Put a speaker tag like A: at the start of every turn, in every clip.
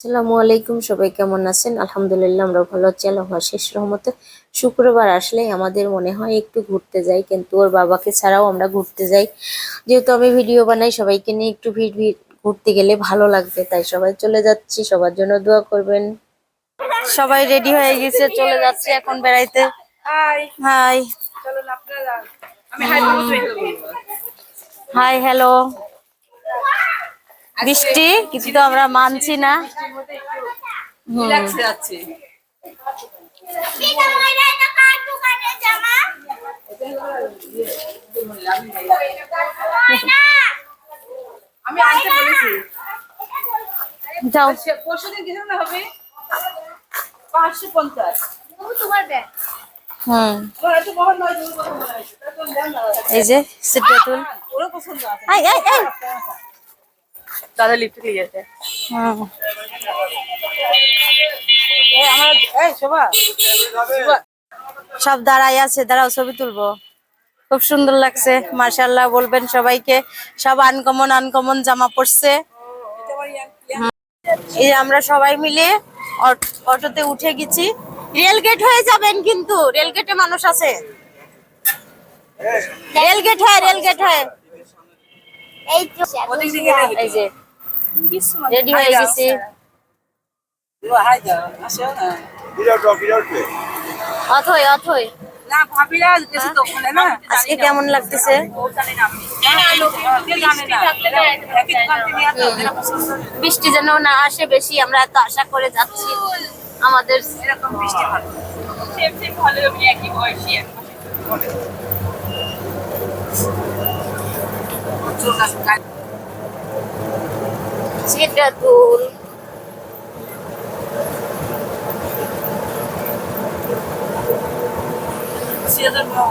A: আসসালামু আলাইকুম সবাই কেমন আছেন? আলহামদুলিল্লাহ আমরা ভালো আছি আল্লাহ শেষ রহমতে। শুক্রবার আসলেই আমাদের মনে হয় একটু ঘুরতে যাই কিন্তু ওর বাবাকে ছাড়াও আমরা ঘুরতে যাই। যেহেতু আমি ভিডিও বানাই সবাইকে নিয়ে একটু ভিড় ভিড় ঘুরতে গেলে ভালো লাগবে তাই সবাই চলে যাচ্ছি সবার জন্য দোয়া করবেন। সবাই রেডি হয়ে গেছে চলে যাচ্ছে এখন বেড়াইতে।
B: হাই।
A: হাই।
B: Hi
A: hello. বৃষ্টি কিন্তু আমরা মানছি না। যাও।
B: কিছু হবে? পাঁচশো পঞ্চাশ। তোমার ব্যাগ তো তো না
A: এই যে সিদ্ধাতুল
B: ওরা পছন্দ আছে
A: আই আই আই
B: দাদা লিফট নিয়ে যেতে
A: হুম
B: এই আমার এই শোভা। শোভা।
A: সব দাঁড়াই আছে দাঁড়াও ছবি তুলবো। খুব সুন্দর লাগছে মার্শাল্লাহ বলবেন সবাইকে। সব আনকমন আনকমন জামা পড়ছে এই আমরা সবাই মিলে অট- অটোতে উঠে গেছি। রেল গেট হয়ে যাবেন কিন্তু রেল গেটে মানুষ আছে। রেল গেট হয় রেল গেট হয়। এই যে রেডি হয়ে গেছি। অথই অথই। আজকে কেমন লাগতেছে। বৃষ্টি যেন না আসে বেশি আমরা এত আশা করে যাচ্ছি। আমাদের
B: এরকম বৃষ্টি ভালো। সেম সেম ভালো একই বয়সী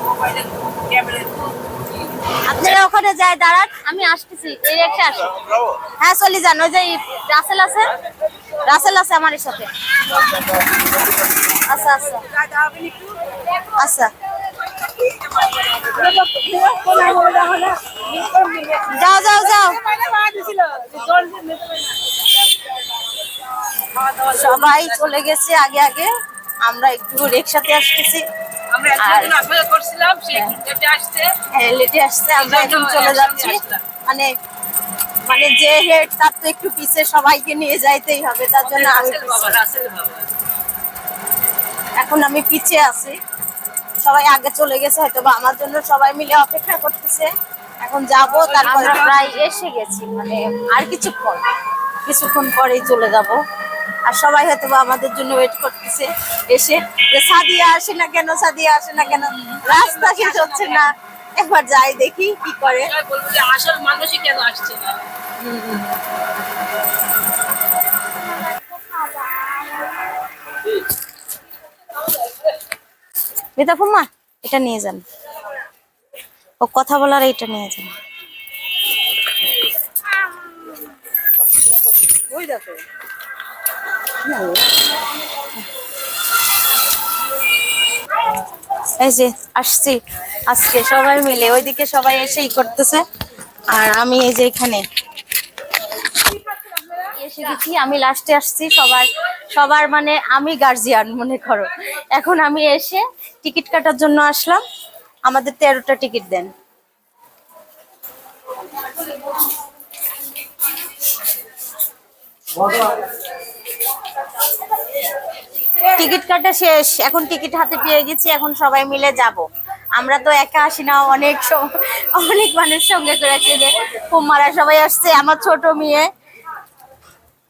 B: মোবাইলে ক্যামেরায়
A: আপনারা ওখানে যায় দাঁড়ান। আমি আসতেছি এই রিক্সা আসো। হ্যাঁ চলে যান। ওই যে রাসেল আছে। রাসেল আছে আমার সাথে। আচ্ছা আচ্ছা। আচ্ছা। যাও যাও যাও। সবাই চলে গেছে আগে আগে। আমরা একটু রিক্সাতে আসতেছি। হ্যাঁ, লেটে আসছে। আমরা এখন চলে যাচ্ছি। মানে মানে যে হেড তার তো একটু পিছে সবাইকে নিয়ে যাইতেই হবে। তার জন্য আমি এখন আমি পিছে আছি। সবাই আগে চলে গেছে হয়তো বা আমার জন্য সবাই মিলে অপেক্ষা করতেছে। এখন যাব তারপরে প্রায় এসে গেছি মানে আর কিছুক্ষণ কিছুক্ষণ পরেই চলে যাব। আর সবাই হয়তো বা আমাদের জন্য ওয়েট করতেছে এসে যে সাদিয়া আসে না কেন সাদিয়া আসে না কেন রাস্তা শেষ হচ্ছে না একবার যাই দেখি কি করে।
B: আসল মানুষই কেন আসছে না?
A: বেতা ফুমা এটা নিয়ে যান। ও কথা বলার এটা নিয়ে যান। এই যে আসছি। আজকে সবাই মিলে ওইদিকে সবাই এসেই করতেছে। আর আমি এই যে এখানে। এসে গেছি আমি লাস্টে আসছি সবার সবার মানে আমি গার্জিয়ান মনে করো। এখন আমি এসে টিকিট কাটার জন্য আসলাম। আমাদের তেরোটা টিকিট দেন। টিকিট কাটা শেষ। এখন টিকিট হাতে পেয়ে গেছি, এখন সবাই মিলে যাব। আমরা তো একা আসি না, অনেক অনেক মানুষ সঙ্গে করেছে যে কুমারা সবাই আসছে, আমার ছোট মেয়ে।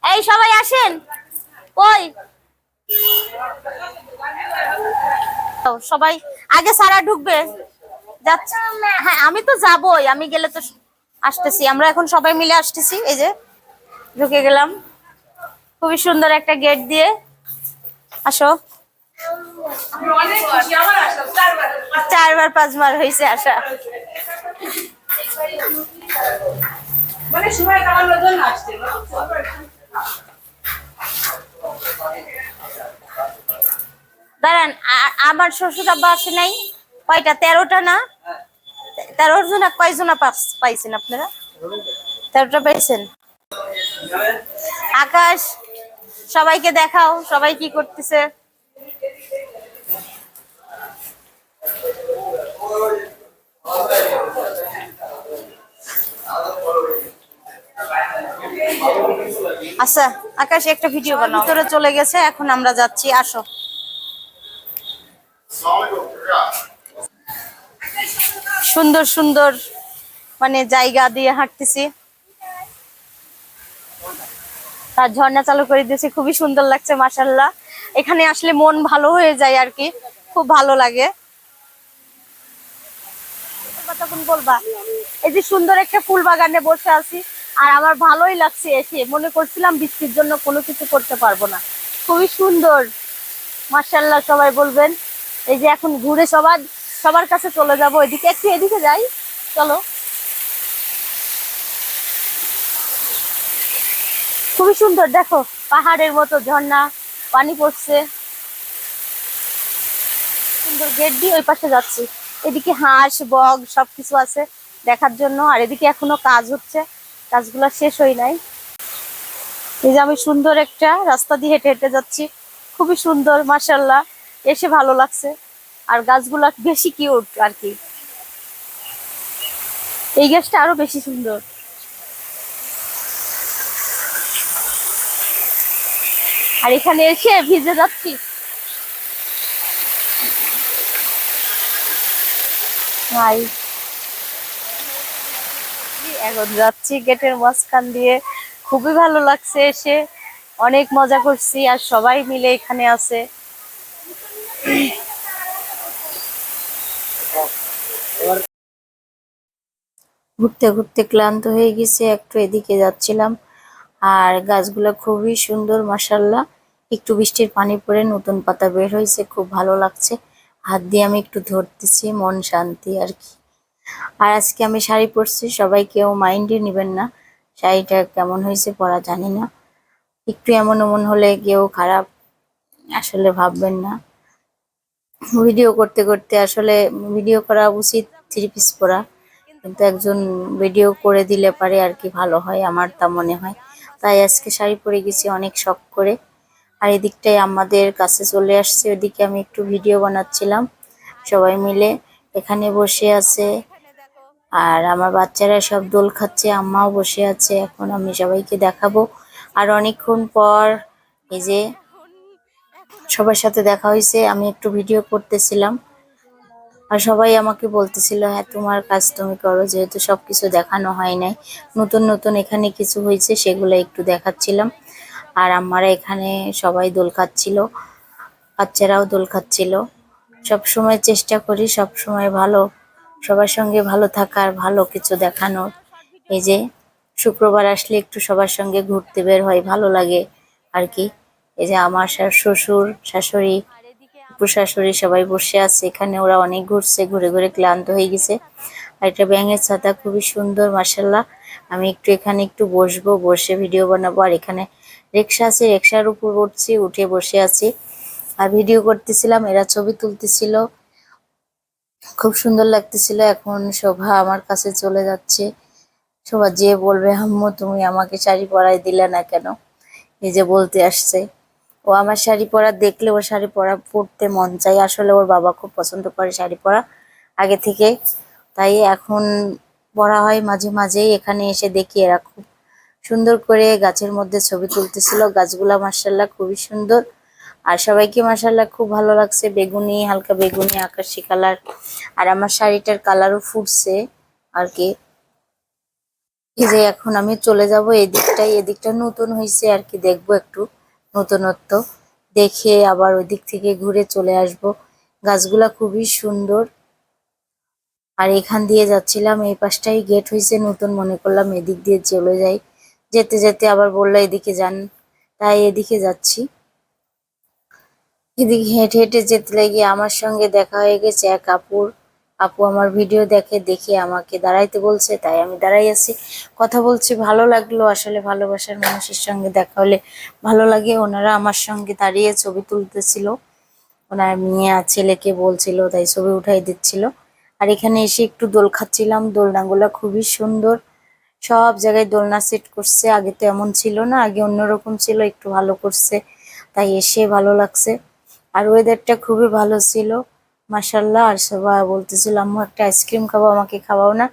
A: এই সবাই আসেন। ওই। সবাই, আগে সারা ঢুকবে। যাচ্ছে হ্যাঁ আমি তো যাবই, আমি গেলে তো আসতেছি। আমরা এখন সবাই মিলে আসতেছি, এই যে ঢুকে গেলাম। খুবই সুন্দর একটা গেট দিয়ে। আসো।
B: চারবার,
A: পাঁচবার হয়েছে আসা
B: মানে সময় আসছে
A: দাঁড়ান আমার শ্বশুর আব্বা আসে নাই? কয়টা? তেরোটা না? তেরো জন কয়জন পাইছেন আপনারা? তেরোটা পাইছেন? আকাশ,
C: সবাইকে দেখাও, সবাই কি করতেছে? আচ্ছা আকাশ, একটা ভিডিও বানাও। ভিতরে চলে গেছে, এখন আমরা যাচ্ছি, আসো। সুন্দর সুন্দর মানে জায়গা দিয়ে হাঁটতেছি। তার ঝর্ণা চালু করে দিয়েছে, খুবই সুন্দর লাগছে মাসাল্লাহ এখানে আসলে মন ভালো হয়ে যায় আর কি, খুব ভালো লাগে। কতক্ষণ বলবা? এই যে সুন্দর একটা ফুল বাগানে বসে আছি। আর আমার ভালোই লাগছে এসে। মনে করছিলাম বৃষ্টির জন্য কোনো কিছু করতে পারব না। খুবই সুন্দর। মার্শাল্লাহ সবাই বলবেন। এই যে এখন ঘুরে সবার সবার কাছে চলে যাব এদিকে। একটু এদিকে যাই। চলো। খুবই সুন্দর, দেখো, পাহাড়ের মতো ঝর্ণা, পানি পড়ছে। সুন্দর গেট দিয়ে ওই পাশে যাচ্ছি। এদিকে হাঁস বগ সবকিছু আছে দেখার জন্য। আর এদিকে এখনও কাজ হচ্ছে। কাজগুলো শেষ হয় নাই। এই যে আমি সুন্দর একটা রাস্তা দিয়ে হেঁটে হেঁটে যাচ্ছি। খুবই সুন্দর মাসাল্লাহ এসে ভালো লাগছে। আর গাছগুলা বেশি কিউট আর কি। এই গাছটা আরও বেশি সুন্দর। আর এখানে এসে ভিজে যাচ্ছি। হাই এখন যাচ্ছি গেটের মাঝখান দিয়ে। খুবই ভালো লাগছে এসে। অনেক মজা করছি আর সবাই মিলে এখানে আছে। ঘুরতে ঘুরতে ক্লান্ত হয়ে গেছে, একটু এদিকে যাচ্ছিলাম। আর গাছগুলো খুবই সুন্দর মাসাল্লাহ একটু বৃষ্টির পানি পড়ে নতুন পাতা বের হয়েছে, খুব ভালো লাগছে। হাত দিয়ে আমি একটু ধরতেছি, মন শান্তি আর কি। আর আজকে আমি শাড়ি পরছি সবাই কেউ মাইন্ডে নেবেন না। শাড়িটা কেমন হয়েছে পরা জানি না। একটু এমন এমন হলে কেউ খারাপ, আসলে ভাববেন না। ভিডিও করতে করতে আসলে ভিডিও করা উচিত থ্রি পিস পরা। কিন্তু একজন ভিডিও করে দিলে পারে আর কি ভালো হয়, আমার তা মনে হয়। তাই আজকে শাড়ি পরে গেছি অনেক শখ করে। আর এদিকটাই আমাদের কাছে চলে আসছে, ওদিকে আমি একটু ভিডিও বানাচ্ছিলাম। সবাই মিলে এখানে বসে আছে। আর আমার বাচ্চারা সব দোল খাচ্ছে, আম্মাও বসে আছে। এখন আমি সবাইকে দেখাবো। আর অনেকক্ষণ পর এই যে সবার সাথে দেখা হয়েছে, আমি একটু ভিডিও করতেছিলাম। আর সবাই আমাকে বলতেছিল হ্যাঁ তোমার কাজ তুমি করো, যেহেতু সবকিছু দেখানো হয় নাই। নতুন নতুন এখানে কিছু হয়েছে, সেগুলো একটু দেখাচ্ছিলাম। আর আমরা এখানে সবাই দোল খাচ্ছিল, বাচ্চারাও দোল খাচ্ছিল। সব সময় চেষ্টা করি সব সময় ভালো সবার সঙ্গে ভালো থাকার, ভালো কিছু দেখানোর। এই যে শুক্রবার আসলে একটু সবার সঙ্গে ঘুরতে বের হয়, ভালো লাগে আর কি। এই যে আমার শ্বশুর, শাশুড়ি শাশুড়ি সবাই বসে আছে। এখানে ওরা অনেক ঘুরছে, ঘুরে ঘুরে ক্লান্ত হয়ে গেছে। আর এটা ব্যাঙের ছাতা খুবই সুন্দর মার্শাল্লাহ আমি একটু এখানে একটু বসবো, বসে ভিডিও বানাবো। আর এখানে রিক্সা আছে, রিক্সার উপর উঠছি, উঠে বসে আছি। আর ভিডিও করতেছিলাম, এরা ছবি তুলতেছিল। খুব সুন্দর লাগতেছিল। এখন শোভা আমার কাছে চলে যাচ্ছে। শোভা যে বলবে, আম্মু, তুমি আমাকে শাড়ি পরাই দিলে না কেন? এই যে বলতে আসছে। ও আমার শাড়ি পরা, দেখলে ওর শাড়ি পরা, পরতে মন চাই আসলে ওর বাবা খুব পছন্দ করে শাড়ি পরা আগে থেকে। তাই এখন পরা হয় মাঝে মাঝেই। এখানে এসে দেখি এরা খুব সুন্দর করে গাছের মধ্যে ছবি তুলতেছিল। গাছগুলা মার্শাল্লাহ খুবই সুন্দর। আর সবাইকে মার্শাল্লাহ খুব ভালো লাগছে। বেগুনি, হালকা বেগুনি, আকাশি কালার। আর আমার শাড়িটার কালারও ফুটছে আর কি। এই যে এখন আমি চলে যাব এই দিকটাই এদিকটা নতুন হয়েছে আর কি, দেখব একটু নতুনত্ব। দেখে আবার ওই দিক থেকে ঘুরে চলে আসব। গাছগুলা খুবই সুন্দর। আর এখান দিয়ে যাচ্ছিলাম, এই পাশটাই গেট হয়েছে নতুন, মনে করলাম এদিক দিয়ে চলে যাই। যেতে যেতে আবার বলল এদিকে যান। তাই এদিকে যাচ্ছি। এদিকে হেঁটে হেঁটে যেতে লেগে, আমার সঙ্গে দেখা হয়ে গেছে এক আপুর আপু আমার ভিডিও দেখে দেখে আমাকে দাঁড়াইতে বলছে, তাই আমি দাঁড়াই আছি। কথা বলছি, ভালো লাগল। আসলে ভালোবাসার মানুষের সঙ্গে দেখা হলে ভালো লাগে। ওনারা আমার সঙ্গে দাঁড়িয়ে ছবি তুলতেছিল। ওনার মেয়ে ছেলেকে বলছিল, তাই ছবি উঠাই দিচ্ছিল। আর এখানে এসে একটু দোল খাচ্ছিলাম। দোলনাগুলো খুবই সুন্দর। সব জায়গায় দোলনা সেট করছে। আগে তো এমন ছিল না, আগে অন্যরকম ছিল, একটু ভালো করছে। তাই এসে ভালো লাগছে। আর ওয়েদারটা খুবই ভালো ছিল। মাসাল্লাহ আর সবাই বলতেছিল, আম্মু, একটা আইসক্রিম খাব, আমাকে খাওয়াও না।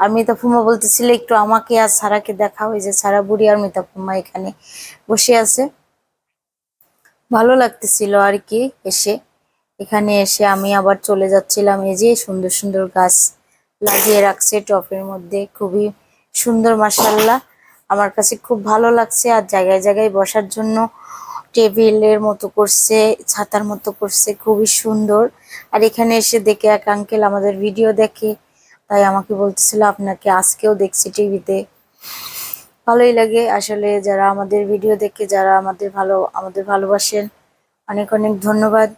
C: আর মিতা ফুমা বলতেছিল, একটু আমাকে আর সারাকে দেখাও, এই যে সারা বুড়ি আর মিতা ফুমা এখানে বসে আছে। ভালো লাগতেছিল আর কি এসে। এখানে এসে আমি আবার চলে যাচ্ছিলাম, এই যে সুন্দর সুন্দর গাছ লাগিয়ে রাখছে টপের মধ্যে, খুবই সুন্দর মাসাল্লাহ আমার কাছে খুব ভালো লাগছে, আর জায়গায় জায়গায় বসার জন্য টেবিলের মতো করছে, ছাতার মতো করছে, খুবই সুন্দর। আর এখানে এসে দেখে এক আঙ্কেল আমাদের ভিডিও দেখে, তাই আমাকে বলতেছিল, আপনাকে আজকেও দেখছি টিভিতে ভালোই লাগে আসলে যারা আমাদের ভিডিও দেখে, যারা আমাদের ভালো, আমাদের ভালোবাসেন, অনেক অনেক ধন্যবাদ।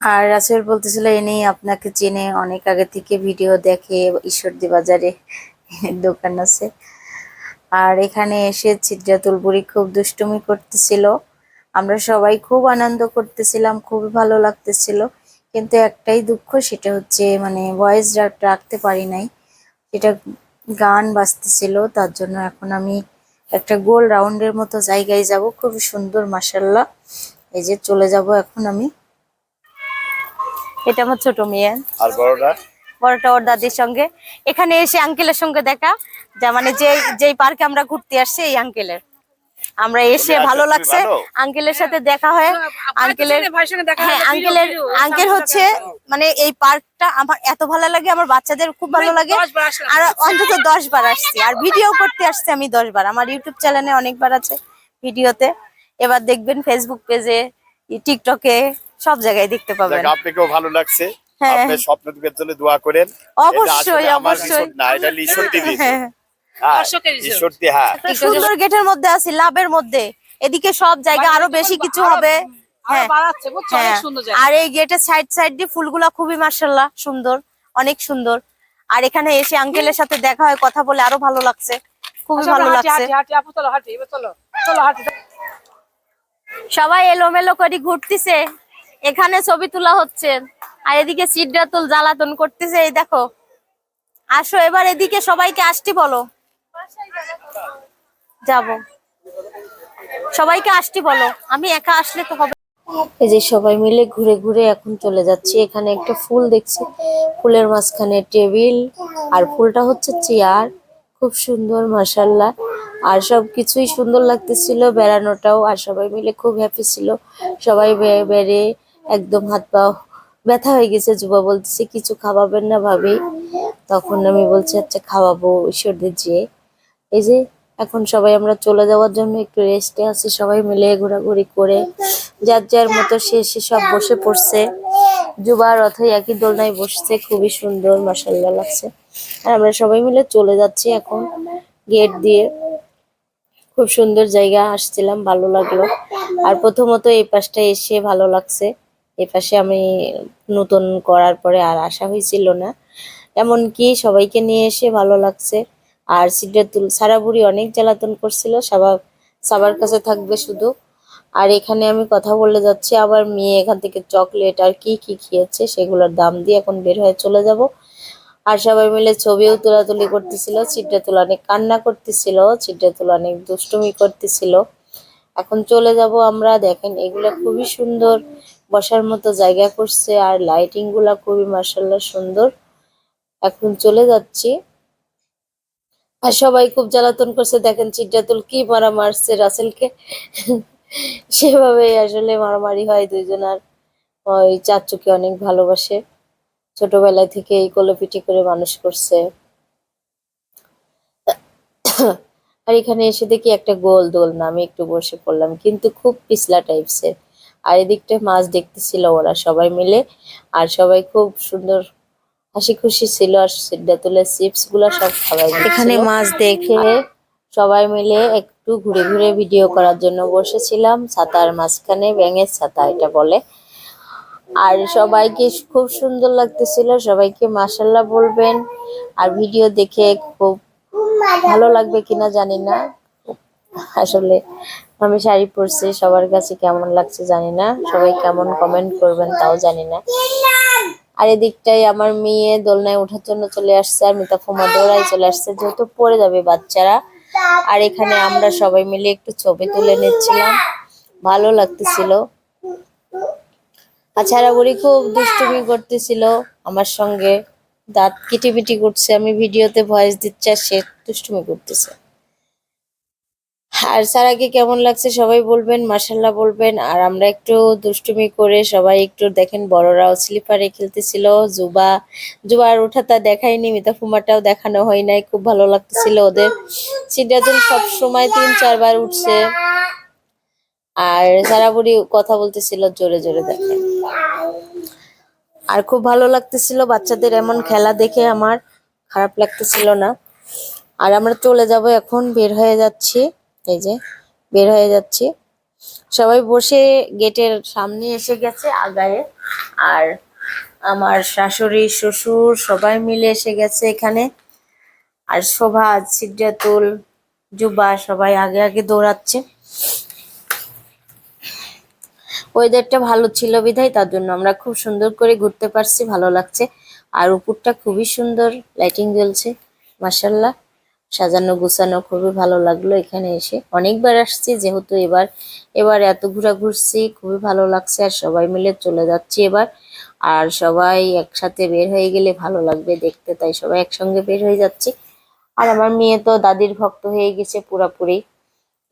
C: আর রাসেল বলতেছিল এনেই আপনাকে চেনে অনেক আগে থেকে ভিডিও দেখে ঈশ্বরদী বাজারে দোকান আছে। আর এখানে এসে ছিদ্রাতুল বুড়ি খুব দুষ্টুমি করতেছিল। আমরা সবাই খুব আনন্দ করতেছিলাম, খুবই ভালো লাগতেছিল। কিন্তু একটাই দুঃখ, সেটা হচ্ছে মানে ভয়েস রাখতে পারি নাই। সেটা গান বাজতেছিল, তার জন্য এখন আমি একটা গোল রাউন্ডের মতো জায়গায় যাব। খুব সুন্দর মাসাল্লাহ এই যে চলে যাব এখন আমি। এটা আমার ছোট মেয়ে।
D: আর বড়টা
C: বড়টা ওর দাদির সঙ্গে। এখানে এসে আঙ্কেলের সঙ্গে দেখা যা মানে যে যেই পার্কে আমরা ঘুরতে আসছি এই আঙ্কেলের আমরা এসে ভালো লাগছে? আঙ্কেলের সাথে দেখা হয়। আঙ্কেলের হ্যাঁ আঙ্কেলের আঙ্কেল হচ্ছে মানে এই পার্কটা আমার এত ভালো লাগে আমার বাচ্চাদের খুব ভালো লাগে। আর অন্তত দশ বার আসছি। আর ভিডিও করতে আসছি আমি দশ বার। আমার ইউটিউব চ্যানেলে অনেকবার আছে ভিডিওতে এবার দেখবেন ফেসবুক পেজে টিকটকে সব জায়গায় দেখতে পাবেন।
D: আপনাকেও ভালো লাগছে। আপনি স্বপ্ন দিবের জন্য দোয়া করেন।
C: অবশ্যই, অবশ্যই।
D: না এটা ঈশ্বর দিদি
C: হ্যাঁ
A: ঈশ্বর।
D: ঈশ্বর দি হ্যাঁ
C: সুন্দর গেটের মধ্যে আছি লাভের মধ্যে। এদিকে সব জায়গা আরও বেশি কিছু হবে
A: আরও
C: হ্যাঁ
A: বাড়াচ্ছে, বুঝছ? অনেক
C: হ্যাঁ
A: সুন্দর জায়গা।
C: আর এই গেটের সাইড সাইড দিয়ে ফুলগুলা খুবই মার্শাল্লাহ সুন্দর অনেক সুন্দর। আর এখানে এসে আঙ্কেলের সাথে দেখা হয় কথা বলে আরও ভালো লাগছে। খুবই
A: আচ্ছা,
C: ভালো লাগছে।
A: হাঁটি, হাঁটি, আপু চলো, হাঁটি, এবার চলো, চলো, হাঁটি।
C: সবাই এলোমেলো করে ঘুরতেছে। এখানে ছবি তোলা হচ্ছে। আর এদিকে সিদ্ধাতুল জ্বালাতন করতেছে, এই দেখো। আসো, এবার এদিকে সবাইকে আসতে বলো। যাব। সবাইকে আসতে বলো। আমি একা আসলে তো হবে এই যে সবাই মিলে ঘুরে ঘুরে এখন চলে যাচ্ছি। এখানে একটা ফুল দেখছি। ফুলের মাঝখানে টেবিল, আর ফুলটা হচ্ছে চেয়ার। খুব সুন্দর মাসাল্লাহ আর সব কিছুই সুন্দর লাগতেছিল, বেড়ানোটাও। আর সবাই মিলে খুব হ্যাপি ছিল। সবাই বেড়ে একদম হাত পা ব্যথা হয়ে গেছে যুবা বলতেছে, কিছু খাওয়াবেন না ভাবি। তখন আমি বলছি আচ্ছা খাওয়াবো ঈশ্বরদের যে এই যে, এখন সবাই আমরা চলে যাওয়ার জন্য একটু রেস্টে আছি, সবাই মিলে ঘোরাঘুরি করে, যার যার মতো শেষে সব বসে পড়ছে। যুবার অথই একই দোলনায় বসছে, খুবই সুন্দর মাসাল্লাহ লাগছে। আর আমরা সবাই মিলে চলে যাচ্ছি এখন গেট দিয়ে। খুব সুন্দর জায়গা, আসছিলাম, ভালো লাগল। আর প্রথমত এই পাশটা এসে ভালো লাগছে। এই পাশে আমি নতুন করার পরে আর আসা হয়েছিল না। এমনকি সবাইকে নিয়ে এসে ভালো লাগছে। আর সিদ্ধাতুল সারা বুড়ি অনেক জ্বালাতন করছিল সবার সবার কাছে থাকবে শুধু। আর এখানে আমি কথা বলে যাচ্ছি, আবার মেয়ে এখান থেকে চকলেট আর কি কি খেয়েছে সেগুলোর দাম দিয়ে এখন বের হয়ে চলে যাব। আর সবাই মিলে ছবিও তোলাতুলি করতেছিল সিদ্ধাতুল অনেক কান্না করতেছিল সিদ্ধাতুল অনেক দুষ্টুমি করতেছিল। এখন চলে যাব আমরা, দেখেন এগুলো খুবই সুন্দর। বসার মতো জায়গা করছে আর লাইটিংগুলা খুবই মার্শাল্লাহ সুন্দর। এখন চলে যাচ্ছি। আর সবাই খুব জ্বালাতন করছে। দেখেন চিটাতুল কি মারা মারছে রাসেলকে। সেভাবেই আসলে মারামারি হয় দুইজনার ওই চাচুকে অনেক ভালোবাসে। ছোটবেলা থেকে এই কোলে পিঠে করে মানুষ করছে। আর এখানে এসে দেখি একটা গোল দোল না আমি একটু বসে পড়লাম। কিন্তু খুব পিছলা টাইপসের আর এদিকটা মাছ দেখতেছিল ওরা সবাই মিলে। আর সবাই খুব সুন্দর হাসি খুশি ছিল আর সিদ্ধাতুলের চিপসগুলা সব খাবার এখানে মাছ দেখে সবাই মিলে একটু ঘুরে ঘুরে ভিডিও করার জন্য বসেছিলাম। ছাতার মাঝখানে ব্যাঙের ছাতা এটা বলে। আর সবাইকে খুব সুন্দর লাগতেছিল। সবাইকে মাসাল্লাহ বলবেন। আর ভিডিও দেখে খুব ভালো লাগবে কিনা জানি না। আসলে আমি শাড়ি পরছি, সবার কাছে কেমন লাগছে জানি না। সবাই কেমন কমেন্ট করবেন তাও জানি না। আর এদিকটাই আমার মেয়ে দোলনায় ওঠার জন্য চলে আসছে, আর মিতা ফুমা দৌড়াই চলে আসছে, যেহেতু পড়ে যাবে বাচ্চারা। আর এখানে আমরা সবাই মিলে একটু ছবি তুলে নিচ্ছিলাম। ভালো লাগতেছিল। আছাড়া বুড়ি খুব দুষ্টুমি করতেছিল আমার সঙ্গে। দাঁত কিটিমিটি করছে, আমি ভিডিওতে ভয়েস দিচ্ছি, আর সে দুষ্টুমি করতেছে। আর স্যার আগে কেমন লাগছে সবাই বলবেন মার্শাল্লাহ বলবেন। আর আমরা একটু দুষ্টুমি করে সবাই একটু দেখেন, বড়রাও স্লিপারে খেলতেছিল, জুবা জুবা জুবার ওঠাটা দেখাইনি মিতা ফুমাটাও দেখানো হয় নাই, খুব ভালো লাগতেছিল ওদের। সিদ্ধাতুল সব সময় তিন, চারবার উঠছে। আর সারা বুড়ি কথা বলতেছিল, জোরে জোরে দেখেন। আর খুব ভালো লাগতেছিল বাচ্চাদের এমন খেলা দেখে আমার, খারাপ লাগতেছিল না। আর আমরা চলে যাব এখন, বের হয়ে যাচ্ছি। এই যে, বের হয়ে যাচ্ছি। সবাই বসে গেটের সামনে এসে গেছে আগায়ে। আর আমার শাশুড়ি, শ্বশুর সবাই মিলে এসে গেছে এখানে। আর শোভা সিদ্ধাতুল জুবা সবাই আগে আগে দৌড়াচ্ছে। ওয়েদারটা ভালো ছিল বিধায়, তার জন্য আমরা খুব সুন্দর করে ঘুরতে পারছি, ভালো লাগছে। আর উপরটা খুবই সুন্দর, লাইটিং জ্বলছে মাসাল্লাহ সাজানো গুছানো খুবই ভালো লাগল এখানে এসে। অনেকবার আসছি, যেহেতু এবার এবার এত ঘোরা ঘুরছি খুবই ভালো লাগছে আর সবাই মিলে চলে যাচ্ছি এবার। আর সবাই একসাথে বের হয়ে গেলে ভালো লাগবে দেখতে, তাই সবাই একসঙ্গে বের হয়ে যাচ্ছি। আর আমার মেয়ে তো দাদির ভক্ত হয়ে গেছে পুরাপুরি।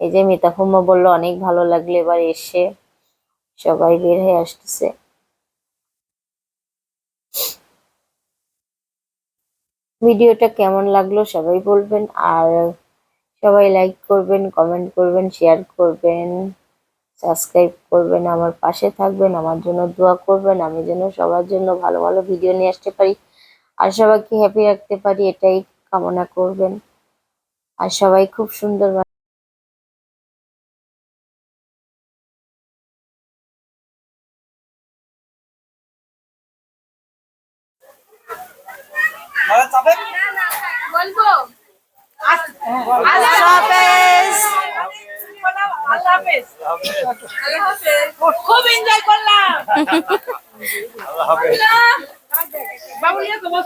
C: এই যে মিতাফুম্মা বলল, অনেক ভালো লাগল এবার এসে। সবাই বের হয়ে আসতেছে। ভিডিওটা কেমন লাগল সবাই বলবেন, আর সবাই লাইক করবেন কমেন্ট করবেন শেয়ার করবেন সাবস্ক্রাইব করবেন, আমার পাশে থাকবেন, আমার জন্য দোয়া করবেন, আমি যেন সবার জন্য ভালো ভালো ভিডিও নিয়ে আসতে পারি, আর সবাইকে হ্যাপি রাখতে পারি, এটাই কামনা করবেন। আর সবাই খুব সুন্দর
A: আল্লাহ হাফেজ খুব এনজয় করলাম। বাবুলিয়া তোমার